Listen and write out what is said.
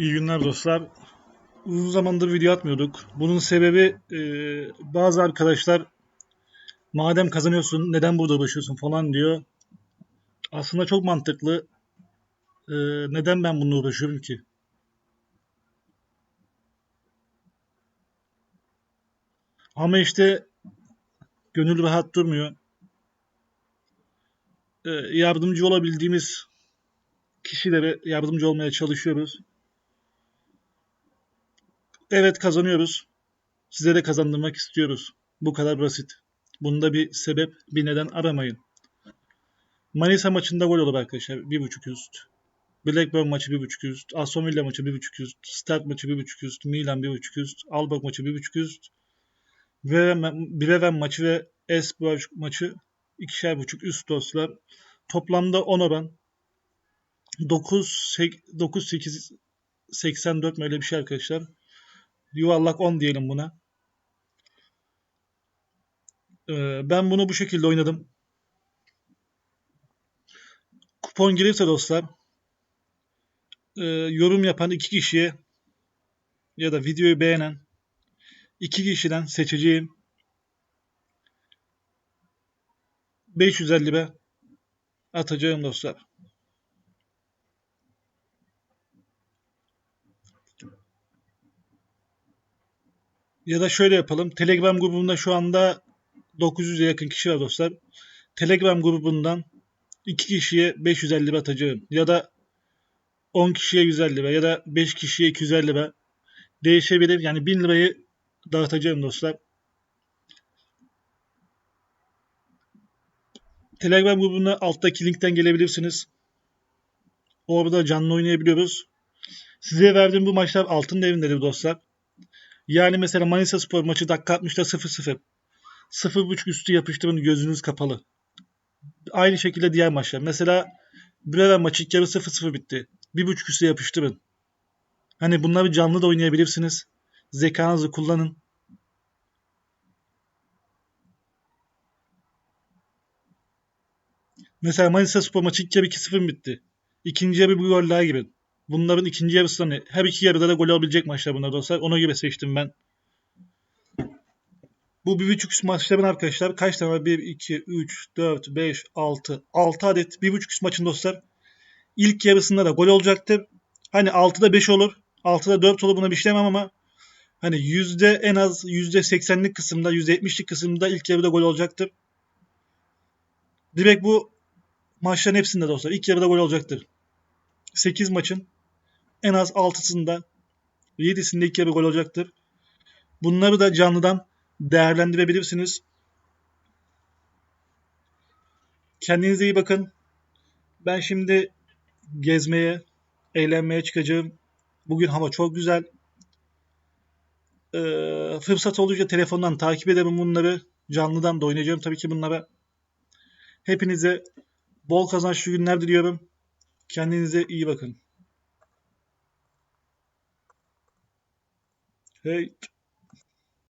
İyi günler dostlar. Uzun zamandır video atmıyorduk. Bunun sebebi e, bazı arkadaşlar madem kazanıyorsun neden burada uğraşıyorsun falan diyor. Aslında çok mantıklı. E, neden ben bununla uğraşıyorum ki? Ama işte gönül rahat durmuyor. E, yardımcı olabildiğimiz kişilere yardımcı olmaya çalışıyoruz. Evet kazanıyoruz. Size de kazandırmak istiyoruz. Bu kadar basit. Bunda bir sebep, bir neden aramayın. Manisa maçında gol olur arkadaşlar. Bir buçuk üst. Blackburn maçı bir buçuk üst. Aston Villa maçı bir buçuk üst. Start maçı bir buçuk üst. Milan bir buçuk üst. Alborg maçı bir buçuk üst. Bremen maçı ve Esbjerg maçı ikişer buçuk üst dostlar. Toplamda 10 oran. 9 9 8 84 mi öyle bir şey arkadaşlar. Yuvarlak 10 diyelim buna. Ee, ben bunu bu şekilde oynadım. Kupon gelirse dostlar e, yorum yapan iki kişiye ya da videoyu beğenen iki kişiden seçeceğim 550 lira atacağım dostlar. Ya da şöyle yapalım. Telegram grubunda şu anda 900'e yakın kişi var dostlar. Telegram grubundan 2 kişiye 550 lira atacağım. Ya da 10 kişiye 150 lira ya da 5 kişiye 250 lira değişebilir. Yani 1000 lirayı dağıtacağım dostlar. Telegram grubuna alttaki linkten gelebilirsiniz. Orada canlı oynayabiliyoruz. Size verdiğim bu maçlar altın devindedir dostlar. Yani mesela Manisa Spor maçı dakika 60'da 0-0. 0.5 üstü yapıştırın gözünüz kapalı. Aynı şekilde diğer maçlar. Mesela Bremen maçı ilk yarı 0-0 bitti. 1.5 üstü yapıştırın. Hani bunları canlı da oynayabilirsiniz. Zekanızı kullanın. Mesela Manisa Spor maçı ilk yarı 2-0 bitti. İkinci yarı bir gol daha gibi. Bunların ikinci yarısını her iki yarıda da gol olabilecek maçlar bunlar dostlar. Ona göre seçtim ben. Bu bir buçuk üst maçların arkadaşlar kaç tane var? 1, 2, 3, 4, 5, 6, 6 adet bir buçuk üst maçın dostlar. İlk yarısında da gol olacaktır. Hani 6'da 5 olur. 6'da 4 olur buna bir şey demem ama hani yüzde en az yüzde 80'lik kısımda yüzde 70'lik kısımda ilk yarıda gol olacaktır. Direkt bu maçların hepsinde dostlar ilk yarıda gol olacaktır. 8 maçın en az 6'sında 7'sinde ilk yarı gol olacaktır. Bunları da canlıdan değerlendirebilirsiniz. Kendinize iyi bakın. Ben şimdi gezmeye, eğlenmeye çıkacağım. Bugün hava çok güzel. Ee, fırsat olunca telefondan takip ederim bunları. Canlıdan da oynayacağım tabii ki bunlara. Hepinize bol kazançlı günler diliyorum. Kendinize iyi bakın. hate.